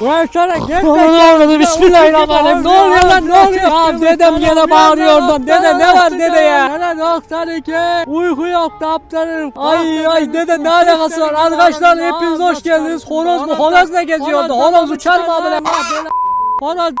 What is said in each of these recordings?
Ulan sana gel Allah'ım bismillahirrahmanirrahim. Ne oluyor lan ne oluyor? Ya dedem gene bağırıyor oradan. Dede ne var dede ya? Dede 92. Uyku yok daptarım. Ay ay dede ne alakası var? Arkadaşlar hepiniz hoş geldiniz. Horoz mu? Horoz ne geziyordu? Horoz uçar mı abone? Horoz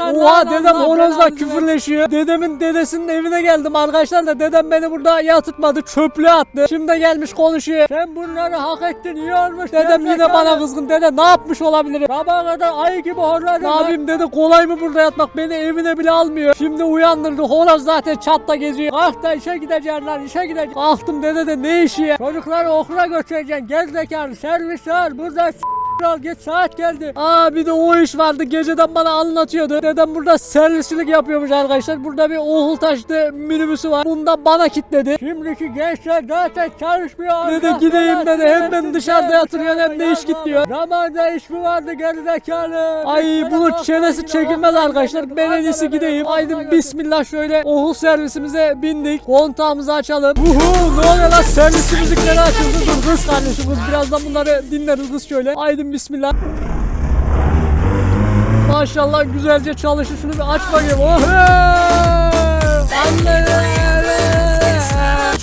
Oha dedem horozla küfürleşiyor. Dedemin dedesinin evine geldim arkadaşlar da dedem beni burada yatırtmadı çöplüğe attı. Şimdi gelmiş konuşuyor. Sen bunları hak ettin iyi olmuş. Dedem yine bana kızgın. Dede ne yapmış olabilirim? Sabaha kadar ayı gibi horladım. Ne yapayım dedi kolay mı burada yatmak beni evine bile almıyor. Şimdi uyandırdı horoz zaten çatta geziyor. Kalk da işe gideceksin lan işe gideceksin. Kalktım dede de ne işi ya? Çocukları okula götüreceksin. Gerizekalı servis var burada Kral geç saat geldi. Aa bir de o iş vardı geceden bana anlatıyordu. Dedem burada servisçilik yapıyormuş arkadaşlar. Burada bir oğul taşlı minibüsü var. Bunda bana kitledi. Şimdiki gençler zaten çalışmıyor. Dedi gideyim dedi. Hem beni dışarıda yatırıyor hem de iş gidiyor. Zamanında iş mi vardı gerizekalı? Ay bunun çenesi çekilmez arkadaşlar. Ben en iyisi gideyim. Haydi bismillah şöyle oğul servisimize bindik. Kontağımızı açalım. Uhu ne oluyor lan servis müzikleri açıldı. Dur kız kardeşim kız. Birazdan bunları dinleriz kız şöyle. Haydi bismillah. Maşallah güzelce çalışır. Şunu bir aç bakayım. Oh!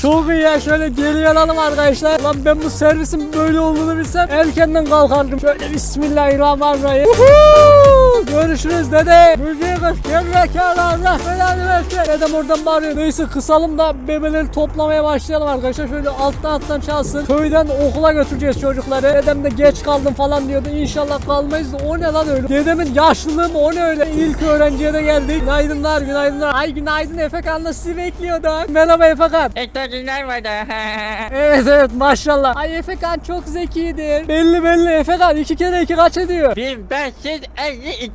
Çok iyi ya şöyle geri alalım arkadaşlar. Lan ben bu servisin böyle olduğunu bilsem erkenden kalkardım. Şöyle bismillahirrahmanirrahim. Uhu! Görüşürüz dede. Müziği kız gerizekalı Allah belanı versin. Dedem oradan bağırıyor. Neyse kısalım da bebeleri toplamaya başlayalım arkadaşlar. Şöyle alttan alttan çalsın. Köyden okula götüreceğiz çocukları. Dedem de geç kaldım falan diyordu. İnşallah kalmayız da o ne lan öyle? Dedemin yaşlılığı mı o ne öyle? İlk öğrenciye de geldik. Günaydınlar günaydınlar. Ay günaydın Efekan'la sizi bekliyorduk. Merhaba Efekan. Ektakiler vardı. Evet evet maşallah. Ay Efekan çok zekidir. Belli belli Efekan iki kere iki kaç ediyor?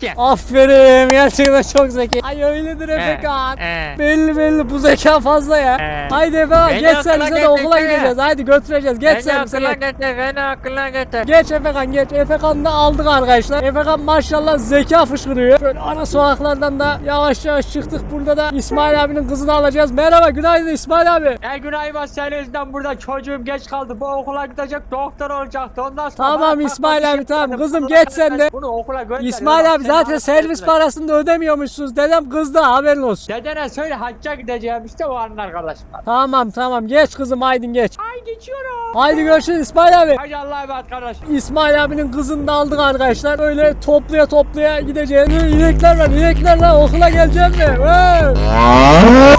1552. Aferin gerçekten çok zeki. Ay öyledir Efekan. Ee, Belli belli bu zeka fazla ya. Ee. Haydi Efekan Beni geç okula servise de okula gideceğiz. Haydi götüreceğiz. Geç Beni servise okula geç. götür, beni okula götür. Geç Efekan geç. Efekan'ı da aldık arkadaşlar. Efekan maşallah zeka fışkırıyor. Şöyle ara sokaklardan da yavaş yavaş çıktık. Burada da İsmail abinin kızını alacağız. Merhaba günaydın İsmail abi. Ey Günay var senin yüzünden burada çocuğum geç kaldı. Bu okula gidecek doktor olacaktı. Ondan sonra Tamam İsmail abi, tamam. Kızım geç sen de. Bunu okula gönder. İsmail abi zaten servis parasını da ödemiyormuşsunuz. Dedem kızdı haberin olsun. Dedene söyle hacca gideceğim işte o anın arkadaşlar. Tamam tamam geç kızım haydin geç. Ay geçiyorum. Haydi görüşürüz İsmail abi. Hadi Allah'a emanet kardeş. İsmail abinin kızını da aldık arkadaşlar. Böyle topluya topluya gideceğiz. İnekler var inekler lan okula geleceğim mi? Hey!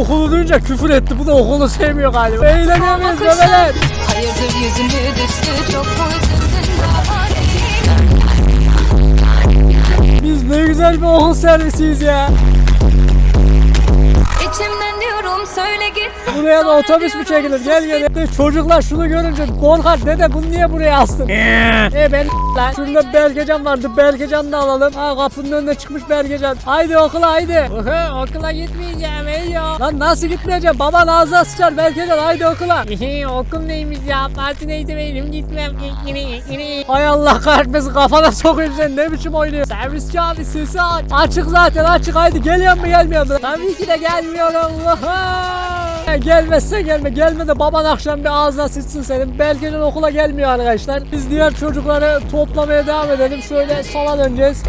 Okulu duyunca küfür etti. Bu da okulu sevmiyor galiba. Eğleniyor muyuz bebeler? Hayırdır yüzümü düştü çok özledin güzel bir okul servisiyiz ya. Söyle gitsin Buraya da otobüs mü çekilir? Gel gel. Çocuklar şunu görünce korkar. Dede bunu niye buraya astın? e ben lan. Şurada Bergecan vardı. Bergecan'ı da alalım. Ha kapının önüne çıkmış Bergecan. Haydi okula haydi. Oha, okula gitmeyeceğim ey ya. Lan nasıl gitmeyeceğim? Baban ağzına sıçar Bergecan haydi okula. Okul neymiş ya? Parti neydi benim gitmem. Hay Allah kahretmesin kafana sokayım sen ne biçim oynuyor. Servisçi abi sesi aç. Açık zaten açık haydi geliyor mu gelmiyor mu? Tabii ki de gelmiyorum. Oha! Gelmezse gelme. Gelme de baban akşam bir ağzına sıçsın senin. Belgecan okula gelmiyor arkadaşlar. Biz diğer çocukları toplamaya devam edelim. Şöyle sola döneceğiz.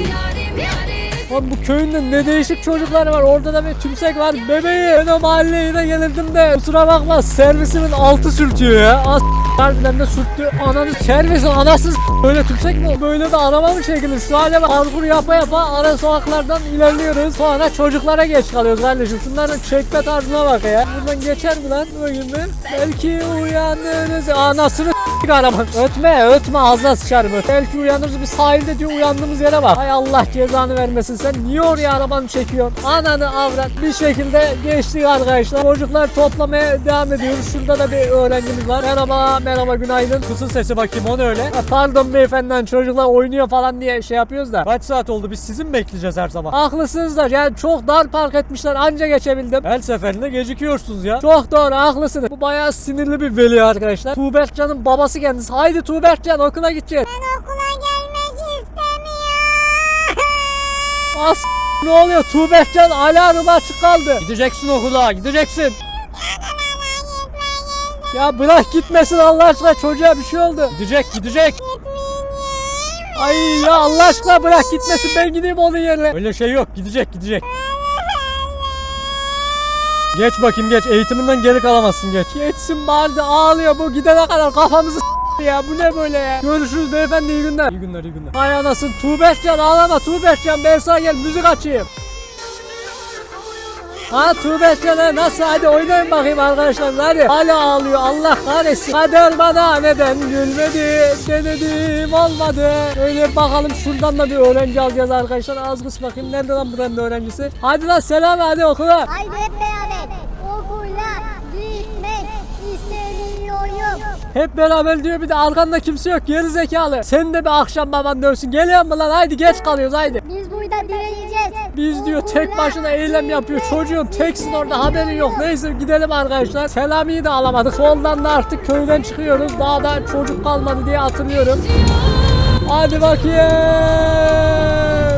Yarim yarim Lan bu köyünde ne değişik çocuklar var. Orada da bir tümsek var. Bebeği ben o mahalleye yine gelirdim de. Kusura bakma servisimin altı sürtüyor ya. Az harbiden de sürttü. Ananı servisin anası s- Böyle tümsek mi? Böyle de araba mı çekilir? Şu hale bak. Parkur yapa yapa ara sokaklardan ilerliyoruz. Sonra çocuklara geç kalıyoruz kardeşim. Şunların çekme tarzına bak ya. Buradan geçer mi lan? Bakayım bir. Belki uyanırız. Anasını s**tik arabanın. Ötme ötme ağzına sıçarım. öt. Belki uyanırız bir sahilde diyor uyandığımız yere bak. Hay Allah cezanı vermesin sen. Niye oraya arabanı çekiyorsun? Ananı avrat. Bir şekilde geçtik arkadaşlar. Çocuklar toplamaya devam ediyoruz. Şurada da bir öğrencimiz var. Merhaba merhaba günaydın. Kısın sesi bakayım o ne öyle? Ha, pardon beyefendiden çocuklar oynuyor falan diye şey yapıyoruz da. Kaç saat oldu biz sizin mi bekleyeceğiz her sabah? Haklısınız da yani çok dar park etmişler anca geçebildim. Her seferinde gecikiyorsunuz ya. Çok doğru haklısınız. Bu bayağı sinirli bir veli arkadaşlar. Tuğberkcan'ın babası kendisi. Haydi Tuğberkcan okula gideceğiz. okula gelmek istemiyorum. As ne oluyor Tuğberkcan alarm açık kaldı. Gideceksin okula gideceksin. Ya bırak gitmesin Allah aşkına çocuğa bir şey oldu. Gidecek gidecek. Ay ya Allah aşkına bırak gitmesin ben gideyim onun yerine. Öyle şey yok gidecek gidecek. Geç bakayım geç eğitiminden geri kalamazsın geç. Geçsin bari de ağlıyor bu gidene kadar kafamızı ya bu ne böyle ya. Görüşürüz beyefendi iyi günler. İyi günler iyi günler. Ay anasın Tuğberkcan ağlama Tuğberkcan ben sana gel müzik açayım. Ha Tuğberkcan'a nasıl hadi oynayın bakayım arkadaşlar hadi. Hala ağlıyor Allah kahretsin. Kader bana neden gülmedi denedim olmadı. Öyle bakalım şuradan da bir öğrenci alacağız arkadaşlar. Az kıs bakayım nerede lan buranın öğrencisi. Hadi lan selam hadi okula. Haydi hep beraber Hep beraber diyor bir de arkanda kimse yok geri zekalı. Sen de bir akşam baban dövsün. Geliyor mu lan haydi geç kalıyoruz haydi. Biz burada direneceğiz. Biz diyor tek başına eylem yapıyor. Çocuğum teksin orada haberin yok. Neyse gidelim arkadaşlar. Selami'yi de alamadık. Soldan da artık köyden çıkıyoruz. Daha da çocuk kalmadı diye hatırlıyorum. Hadi bakayım.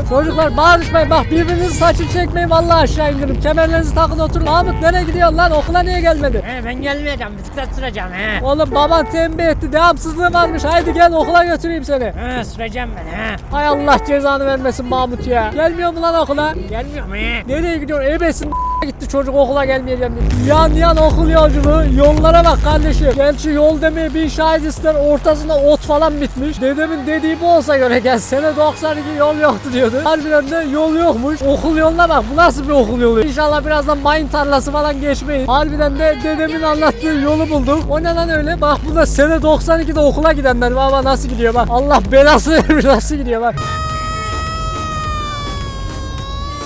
Çocuklar bağırışmayın bak birbirinizi saçını çekmeyin vallahi aşağı indirin. Kemerlerinizi takın oturun. Mahmut nereye gidiyorsun lan okula niye gelmedin? He ben gelmeyeceğim bisiklet süreceğim he. Oğlum baban tembih etti devamsızlığı varmış. Haydi gel okula götüreyim seni. He süreceğim ben he. Hay Allah cezanı vermesin Mahmut ya. Gelmiyor mu lan okula? Gelmiyor mu he? Nereye gidiyorsun? Ebesin gitti çocuk okula gelmeyeceğim diye. Yan yan okul yolculuğu. Yollara bak kardeşim. Gerçi yol demeye bir şahit ister. Ortasında ot falan bitmiş. Dedemin dediği bu olsa göre gel. Sene 92 yol yoktu diyordu. Harbiden de yol yokmuş. Okul yoluna bak. Bu nasıl bir okul yolu? İnşallah birazdan mayın tarlası falan geçmeyiz. Harbiden de dedemin anlattığı yolu bulduk. O ne lan öyle? Bak bu da sene 92'de okula gidenler. Baba nasıl gidiyor bak. Allah belası nasıl gidiyor bak.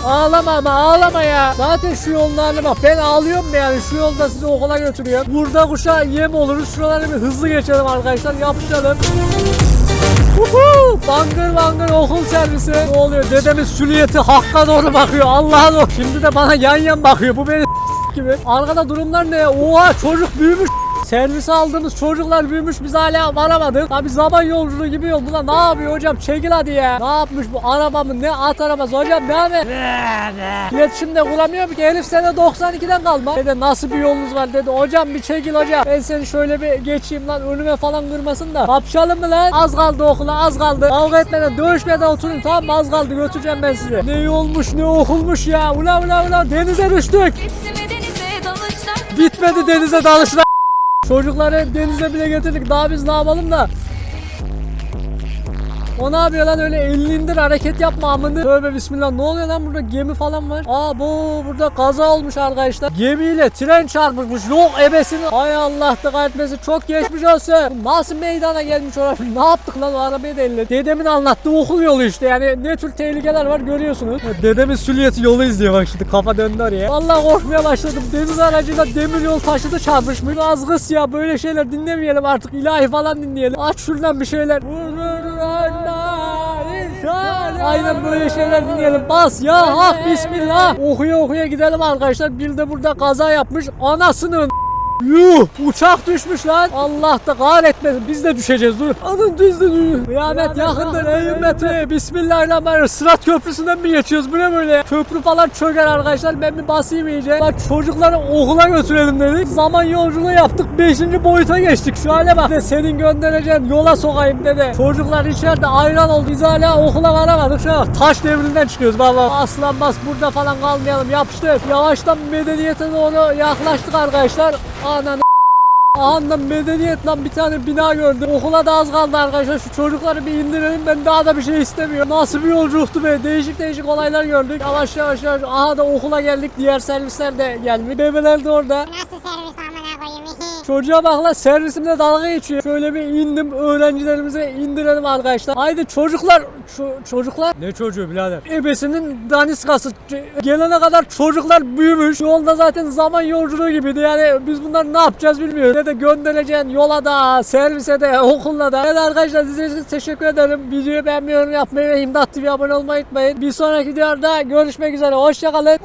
Ağlama ama ağlama ya. Zaten şu yollarına bak ben ağlıyorum yani şu yolda sizi okula götürüyor. Burada kuşa yem oluruz. Şuraları bir hızlı geçelim arkadaşlar yapışalım. Uhu! Bangır bangır okul servisi. Ne oluyor? Dedemin süliyeti hakka doğru bakıyor. Allah'a doğru. Şimdi de bana yan yan bakıyor. Bu beni gibi. Arkada durumlar ne? Oha çocuk büyümüş. Servise aldığımız çocuklar büyümüş biz hala varamadık. Abi zaman yolculuğu gibi yol. Buna ne yapıyor hocam? Çekil hadi ya. Ne yapmış bu araba mı? Ne at arabası hocam devam et. İletişimde kuramıyorum ki Elif sene 92'den kalma. Dede nasıl bir yolunuz var dedi. Hocam bir çekil hocam. Ben seni şöyle bir geçeyim lan önüme falan kırmasın da. Kapışalım mı lan? Az kaldı okula az kaldı. Kavga etmeden dövüşmeden oturun tamam mı? Az kaldı götüreceğim ben sizi. Ne olmuş ne okulmuş ya. Ula ula ula denize düştük. Bitmedi denize dalışlar. Çocukları denize bile getirdik. Daha biz ne yapalım da. O ne yapıyor lan öyle elini indir hareket yapma amını. Tövbe bismillah ne oluyor lan burada gemi falan var. Aa bu burada kaza olmuş arkadaşlar. Gemiyle tren çarpışmış. Yok ebesini. Hay Allah da kahretmesin çok geçmiş olsun. Bu Nasıl meydana gelmiş orası? Ne yaptık lan o arabayı da elle. Dedemin anlattığı okul yolu işte yani ne tür tehlikeler var görüyorsunuz. Dedemin süliyeti yolu izliyor bak şimdi kafa döndü oraya. Vallahi korkmaya başladım. Deniz aracıyla demir yol taşıdı çarpışmış. Az kız ya böyle şeyler dinlemeyelim artık. ilahi falan dinleyelim. Aç şuradan bir şeyler. Aynen böyle şeyler dinleyelim. Bas ya hak bismillah. Okuya okuya gidelim arkadaşlar. Bir de burada kaza yapmış. Anasının Yuh uçak düşmüş lan. Allah da kahretmesin biz de düşeceğiz dur. Biz de düşeceğiz. Kıyamet yakındır ey ümmeti. Bismillahirrahmanirrahim. Sırat köprüsünden mi geçiyoruz bu ne böyle? Köprü falan çöker arkadaşlar ben bir basayım iyice. Bak çocukları okula götürelim dedik. Zaman yolculuğu yaptık 5. boyuta geçtik. Şu hale bak. De senin göndereceğin yola sokayım dede. Çocuklar içeride ayran oldu. Biz hala okula varamadık. Şu an taş devrinden çıkıyoruz baba. Aslan bas burada falan kalmayalım yapıştır. Yavaştan medeniyete doğru yaklaştık arkadaşlar. Ananı Anında medeniyet lan bir tane bina gördüm. Okula da az kaldı arkadaşlar. Şu çocukları bir indirelim. Ben daha da bir şey istemiyorum. Nasıl bir yolculuktu be. Değişik değişik olaylar gördük. Yavaş yavaş yavaş. Aha da okula geldik. Diğer servisler de gelmiş. Bebeler de orada. Nasıl servis? Çocuğa bak lan servisimle dalga geçiyor. Şöyle bir indim öğrencilerimize indirelim arkadaşlar. Haydi çocuklar. Ço- çocuklar. Ne çocuğu birader? Ebesinin daniskası. Gelene kadar çocuklar büyümüş. Yolda zaten zaman yolculuğu gibiydi. Yani biz bunları ne yapacağız bilmiyoruz. Ne de göndereceğin yola da, servise de, okulda da. Evet arkadaşlar izlediğiniz için teşekkür ederim. Videoyu beğenmeyi, yorum yapmayı ve İmdat TV'ye abone olmayı unutmayın. Bir sonraki videoda görüşmek üzere. Hoşçakalın.